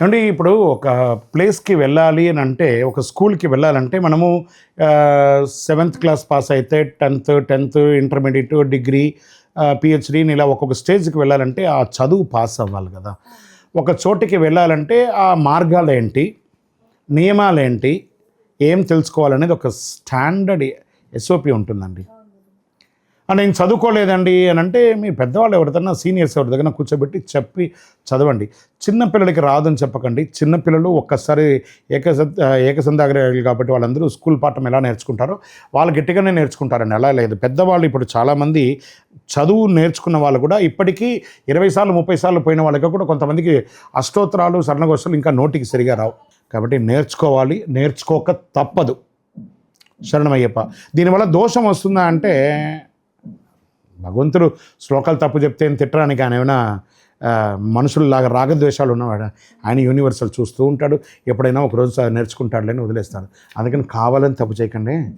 ఏమండి ఇప్పుడు ఒక ప్లేస్కి వెళ్ళాలి అని అంటే ఒక స్కూల్కి వెళ్ళాలంటే మనము సెవెంత్ క్లాస్ పాస్ అయితే టెన్త్ టెన్త్ ఇంటర్మీడియట్ డిగ్రీ పిహెచ్డీని ఇలా ఒక్కొక్క స్టేజ్కి వెళ్ళాలంటే ఆ చదువు పాస్ అవ్వాలి కదా. ఒక చోటికి వెళ్ళాలంటే ఆ మార్గాలు ఏంటి? నియమాలు ఏంటి? ఏం తెలుసుకోవాలనేది ఒక స్టాండర్డ్ ఎస్ఓపి ఉంటుందండి. నేను చదువుకోలేదండి అని అంటే మీ పెద్దవాళ్ళు ఎవరిదన్నా సీనియర్స్ ఎవరి దగ్గర కూర్చోబెట్టి చెప్పి చదవండి. చిన్నపిల్లలకి రాదని చెప్పకండి. చిన్నపిల్లలు ఒక్కసారి ఏకస ఏకసంధాగ్రహాలు కాబట్టి వాళ్ళందరూ స్కూల్ పాఠం ఎలా నేర్చుకుంటారో వాళ్ళు గట్టిగానే నేర్చుకుంటారండి. అలా లేదు. పెద్దవాళ్ళు ఇప్పుడు చాలామంది చదువు నేర్చుకున్న వాళ్ళు కూడా ఇప్పటికీ ఇరవై సార్లు ముప్పై సార్లు పోయిన వాళ్ళకి కూడా కొంతమందికి అష్టోత్తరాలు సన్నగోష్ఠులు ఇంకా నోటికి సరిగా రావు. కాబట్టి నేర్చుకోవాలి. నేర్చుకోక తప్పదు. శరణమయ్యప్ప. దీనివల్ల దోషం వస్తుందా అంటే భగవంతుడు శ్లోకాలు తప్పు చెప్తే ఏం తిట్టడానికి ఆయన ఏమైనా మనుషుల్లాగా రాగద్వేషాలు ఉన్నవాడు? ఆయన యూనివర్సల్ చూస్తూ ఉంటాడు. ఎప్పుడైనా ఒకరోజు నేర్చుకుంటాడులేని వదిలేస్తాడు. అందుకని కావాలని తప్పు చేయకండి.